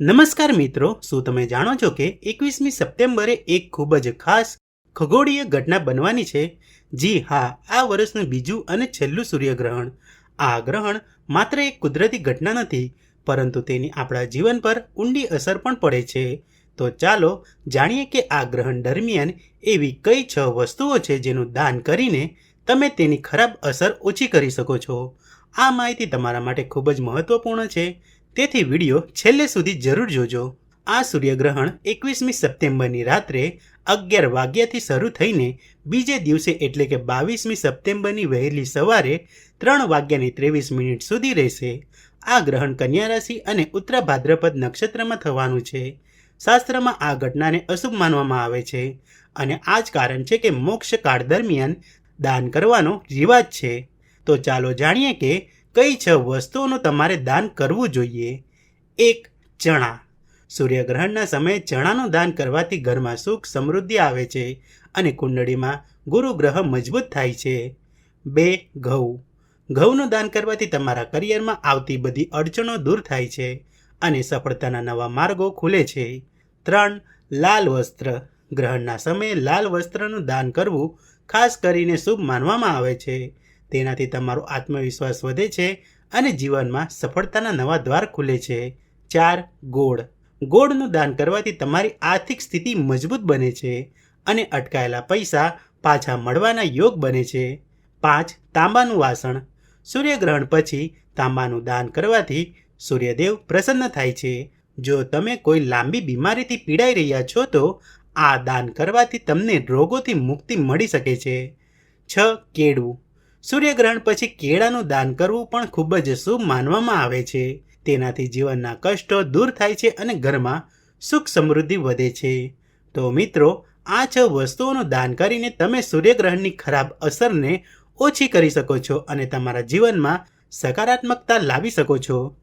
નમસ્કાર મિત્રો, શું તમે જાણો છો કે એકવીસમી સપ્ટેમ્બરે એક ખૂબ જ ખાસ ખગોળીય ઘટના બનવાની છે? જી હા, આ વર્ષનું બીજું અને છેલ્લું સૂર્યગ્રહણ. આ ગ્રહણ માત્ર એક કુદરતી ઘટના નથી, પરંતુ તેની આપણા જીવન પર ઊંડી અસર પણ પડે છે. તો ચાલો જાણીએ કે આ ગ્રહણ દરમિયાન એવી કઈ છ વસ્તુઓ છે જેનું દાન કરીને તમે તેની ખરાબ અસર ઓછી કરી શકો છો? આ માહિતી તમારા માટે ખૂબ જ મહત્વપૂર્ણ છે. તેથી વીડિયો છેલ્લે સુધી જરૂર જોજો. આ સૂર્યગ્રહણ એકવીસમી સપ્ટેમ્બરની રાત્રે અગિયાર વાગ્યાથી શરૂ થઈને બીજે દિવસે એટલે કે બાવીસમી સપ્ટેમ્બરની વહેલી સવારે ત્રણ વાગ્યાની ત્રેવીસ મિનિટ સુધી રહેશે. આ ગ્રહણ કન્યા રાશિ અને ઉત્તરા ભાદ્રપદ નક્ષત્રમાં થવાનું છે. શાસ્ત્રમાં આ ઘટનાને અશુભ માનવામાં આવે છે અને આ જ કારણ છે કે મોક્ષ કાળ દરમિયાન દાન કરવાનો રિવાજ છે. તો ચાલો જાણીએ કે કઈ છ વસ્તુઓનું તમારે દાન કરવું જોઈએ? એક, ચણા. સૂર્યગ્રહણના સમયે ચણાનું દાન કરવાથી ઘરમાં સુખ, સમૃદ્ધિ આવે છે અને કુંડળીમાં ગુરુ ગ્રહ મજબૂત થાય છે. બે, ઘઉં. ઘઉંનું દાન કરવાથી તમારા કરિયરમાં આવતી બધી અડચણો દૂર થાય છે અને સફળતાના નવા માર્ગો ખુલે છે. ત્રણ, લાલ વસ્ત્ર. ગ્રહણના સમયે લાલ વસ્ત્રનું દાન કરવું ખાસ કરીને શુભ માનવામાં આવે છે. તેનાથી તમારો આત્મવિશ્વાસ વધે છે અને જીવનમાં સફળતાના નવા દ્વાર ખુલે છે. ચાર, ગોળ. ગોળનું દાન કરવાથી તમારી આર્થિક સ્થિતિ મજબૂત બને છે અને અટકાયેલા પૈસા પાછા મળવાના યોગ બને છે. પાંચ, તાંબાનું વાસણ. સૂર્યગ્રહણ પછી તાંબાનું દાન કરવાથી સૂર્યદેવ પ્રસન્ન થાય છે. જો તમે કોઈ લાંબી બીમારીથી પીડાઈ રહ્યા છો તો આ દાન કરવાથી તમને રોગોથી મુક્તિ મળી શકે છે. છ કેળું સૂર્યગ્રહણ પછી કેળાનું દાન કરવું પણ ખૂબ જ શુભ માનવામાં આવે છે. તેનાથી જીવનના કષ્ટો દૂર થાય છે અને ઘરમાં સુખ સમૃદ્ધિ વધે છે. તો મિત્રો, આ છ વસ્તુઓનું દાન કરીને તમે સૂર્યગ્રહણની ખરાબ અસરને ઓછી કરી શકો છો અને તમારા જીવનમાં સકારાત્મકતા લાવી શકો છો.